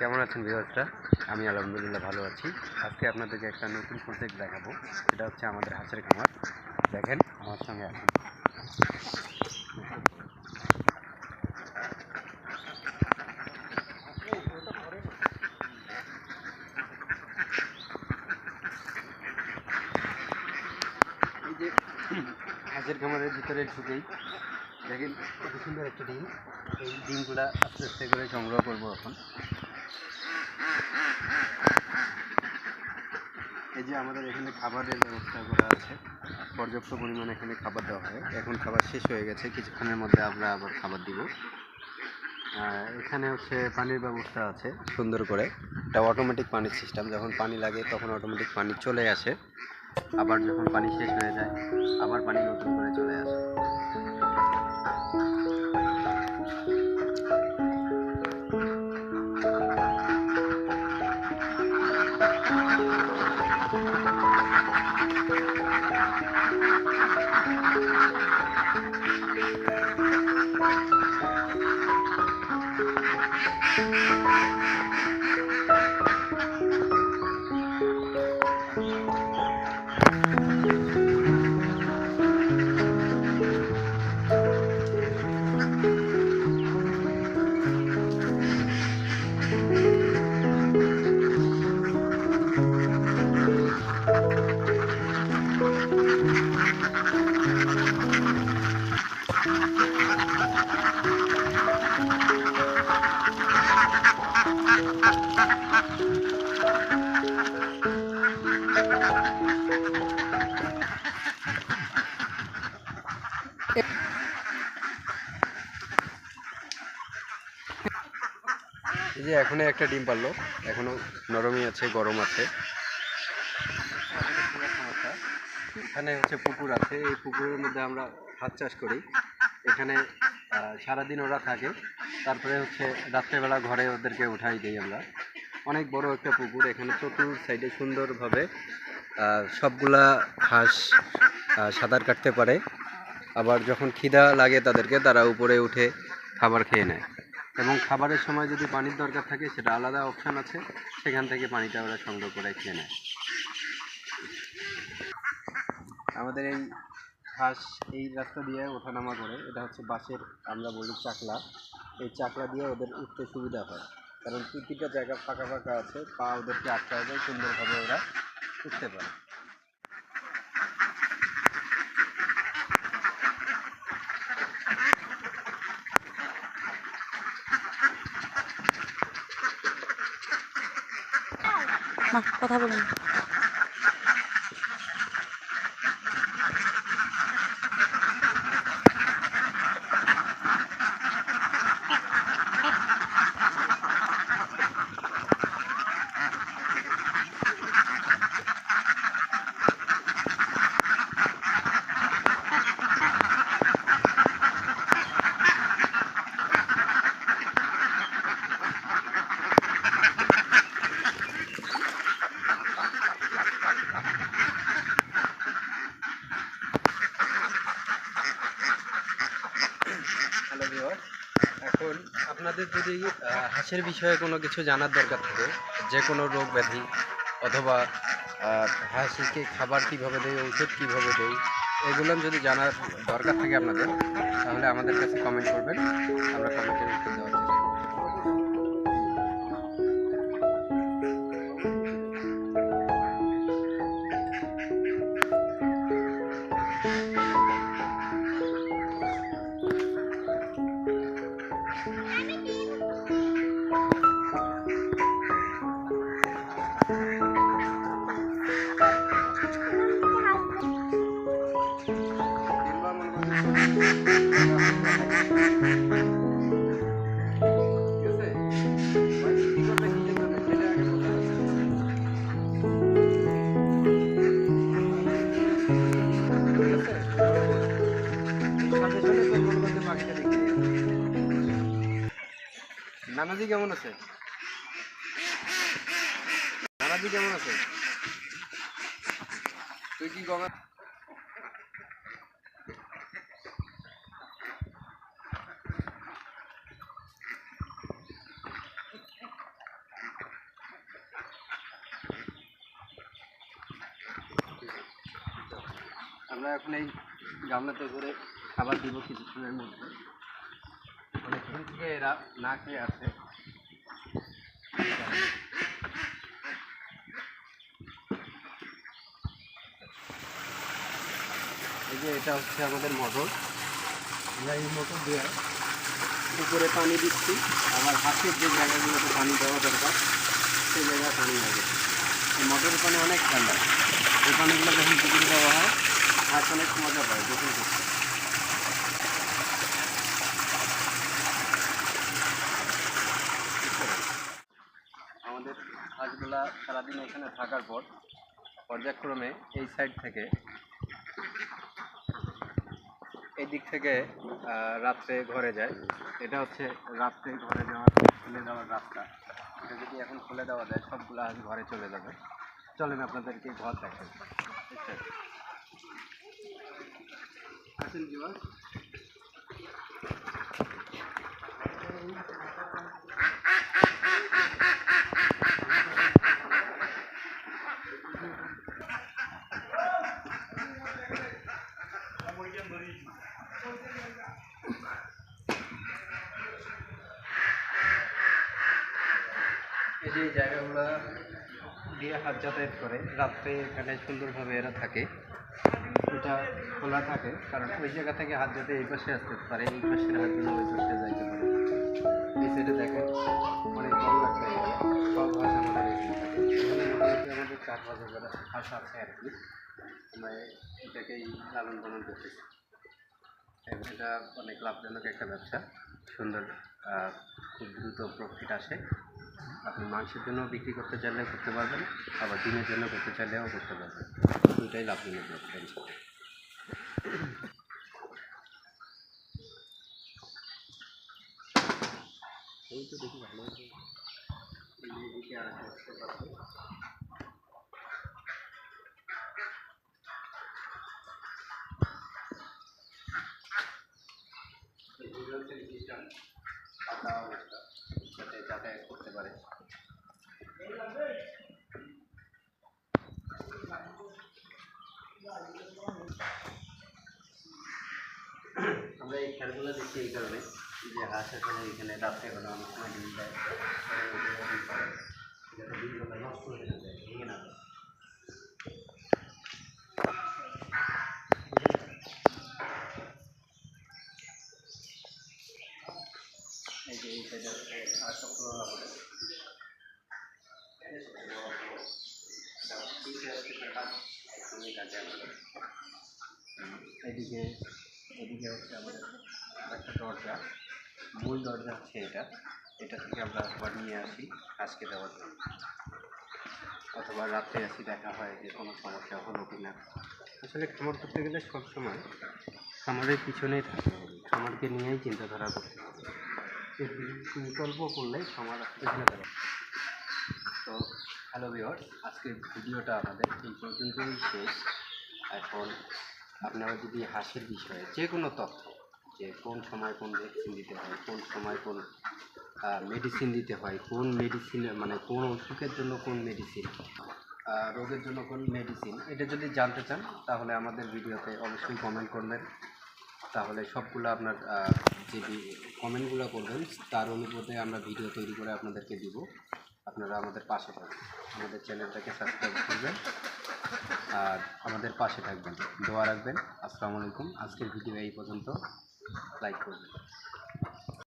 কেমন আছেন বিভাসরা আমি আলহামদুলিল্লাহ ভালো আছি। আজকে আপনাদেরকে একটা নতুন প্রজেক্ট দেখাবো। সেটা হচ্ছে আমাদের হাঁসের খামার। দেখেন, আমার সঙ্গে যে হাঁসের খামারের ভিতরে ঢুকেই দেখেন কত সুন্দর একটা ডিম। এই ডিমগুলা আস্তে আস্তে করে সংগ্রহ করব এখন। এই যে আমাদের এখানে খাবারের ব্যবস্থা করা আছে, পর্যাপ্ত পরিমাণে এখানে খাবার দেওয়া হয়। এখন খাবার শেষ হয়ে গেছে, কিছুক্ষণের মধ্যে আমরা আবার খাবার দিব। এখানে হচ্ছে পানির ব্যবস্থা আছে, সুন্দর করে। এটা অটোমেটিক পানির সিস্টেম যখন পানি লাগে তখন অটোমেটিক পানি চলে আসে। আবার যখন পানি শেষ হয়ে যায়, আবার পানি নতুন করে চলে আসে। এই যে এখনও একটা ডিম পারল। এখনও নরমই আছে, গরম আছে। এখানে হচ্ছে পুকুর আছে। এই পুকুরের মধ্যে আমরা হাত চাষ করি। এখানে সারাদিন ওরা থাকে। তারপরে হচ্ছে রাত্রেবেলা ঘরে ওদেরকে উঠাই দিই আমরা। অনেক বড় একটা পুকুর, এখানে চতুর সাইডে সুন্দরভাবে সবগুলা হাঁস সাঁতার কাটতে পারে। আবার যখন খিদা লাগে তাদেরকে, তারা উপরে উঠে খাবার খেয়ে নেয়। এবং খাবারের সময় যদি পানির দরকার থাকে, সেটা আলাদা অপশান আছে। সেখান থেকে পানিটা ওরা সংগ্রহ করে খেয়ে নেয়। আমাদের এই হাঁস এই রাস্তা দিয়ে ওঠানামা করে, এটা হচ্ছে বাসের আমরা বলি চাকলা। এই চাকলা দিয়ে ওদের উঠতে সুবিধা হয়। কারণ প্রতিটা জায়গা ফাঁকা ফাঁকা আছে, পা ওদেরকে আটকা যায় সুন্দরভাবে ওরা উঠতে পারে। কথা বলুন। ভিউয়ার এখন আপনাদের যদি হাসের বিষয়ে কোনো কিছু জানার দরকার থাকে, যে কোনো রোগ ব্যাধি অথবা হাঁসকে খাবার কীভাবে দেয়, ঔষধ কীভাবে দেয়, এগুলো যদি জানার দরকার থাকে আপনাদের, তাহলে আমাদের কাছে কমেন্ট করবেন। আমরা কমেন্টের উত্তর দেওয়ার নানাজি কেমন আছে? নানাজি কেমন আছে? তুই কি গঙ্গা আমরা এখন এই গামলাতে করে খাবার দিব কিছুক্ষণের মধ্যে। অনেকক্ষণ এরা না খেয়ে আছে। এই যে এটা হচ্ছে আমাদের মোটর। এই মোটর দিয়ে উপরে পানি দিচ্ছি। আবার হাতের যে জায়গাগুলোতে পানি দেওয়া দরকার, সেই জায়গায় পানি লাগে। এই মোটরের পানি অনেক ঠান্ডা। এই পানিগুলো যখন পুকুরে দেওয়া হয় হাত অনেক মজা পায় গোসল করতে আমাদের হাঁসগুলা সারাদিন এখানে থাকার পর পর্যায়ক্রমে এই সাইড থেকে এই দিক থেকে রাত্রে ঘরে যায়। এটা হচ্ছে রাত্রে ঘরে যাওয়ার খুলে দেওয়ার রাস্তা। এটা যদি এখন খুলে দেওয়া যায়, সবগুলো আজ ঘরে চলে যাবে। চলেন আপনাদেরকে ঘর দেখেন? আসেন জীবন এই এই দিয়ে হাত যাতায়াত করে, রাত্রে এখানে সুন্দরভাবে এরা থাকে। এটা খোলা থাকে, কারণ ওই জায়গা থেকে হাত যাতে এই পাশে আসতে পারে, এই পাশের হাতগুলো ওই পাশে যাইতে পারে। এই সাইডে দেখেন আমাদের আছে আর কি। এটাকেই লালন পালন অনেক লাভজনক একটা ব্যবসা। সুন্দর খুব দ্রুত প্রফিট আসে। আপনি মাংসের জন্য বিক্রি করতে চাইলেও করতে পারবেন, আবার ডিমের জন্য করতে চাইলেও করতে পারবেন দুটাই লাভজনক ব্যবসা ইনশাআল্লাহ। এই তো দেখি ভালো হয়েছে। এই যে এদিকে আরেকটা step আছে। এগুলো হচ্ছে system, পাতা অবস্থা, যাতে যাতায়াত করতে পারে আমরা এই খেলগুলো দেখছি এই কারণে যে হাঁস এখানে এখানে রাত্রে বেলা অনেক সময় ডিম দেয় পরে ওগুলো ডিম পাড়ে, যাতে ডিমগুলো নষ্ট হয়ে না যায় ভেঙে না যায়। এই যে এই সাইডে আর সবগুলো হবে এদিকে এদিকে হচ্ছে আমাদের একটা দরজা মূল দরজা হচ্ছে এটা। এটা থেকে আমরা আবার নিয়ে আসি আজকে দেওয়ার জন্য। অথবা রাত্রে আসি দেখা হয় যে কোনো সমস্যা হলো কি না। আসলে খামার করতে গেলে সবসময় খামারের পিছনেই থাকতে হবে। খামারকে নিয়েই চিন্তাধারা করতে হবে। বিকল্প করলে খামার এখানে দাঁড়াবে তো হ্যালো ভিওর্স আজকের ভিডিওটা আমাদের এই পর্যন্তই শেষ। এখন আপনারা যদি হাঁসের বিষয়ে যে কোনো তথ্য, যে কোন সময় কোন ভ্যাকসিন দিতে হয়, কোন সময় কোন মেডিসিন দিতে হয়, কোন মেডিসিন মানে কোন অসুখের জন্য কোন মেডিসিন রোগের জন্য কোন মেডিসিন এটা যদি জানতে চান, তাহলে আমাদের ভিডিওতে অবশ্যই কমেন্ট করবেন। তাহলে সবগুলো আপনার যে কমেন্টগুলো করবেন, তার অনুপাতে আমরা ভিডিও তৈরি করে আপনাদেরকে দিব। আপনারা আমাদের পাশে থাকবেন। আমাদের চ্যানেলটাকে সাবস্ক্রাইব করবেন। আর আমাদের পাশে থাকবেন। দোয়া রাখবেন। আসসালামু আলাইকুম। আজকের ভিডিও এই পর্যন্ত। লাইক করবেন।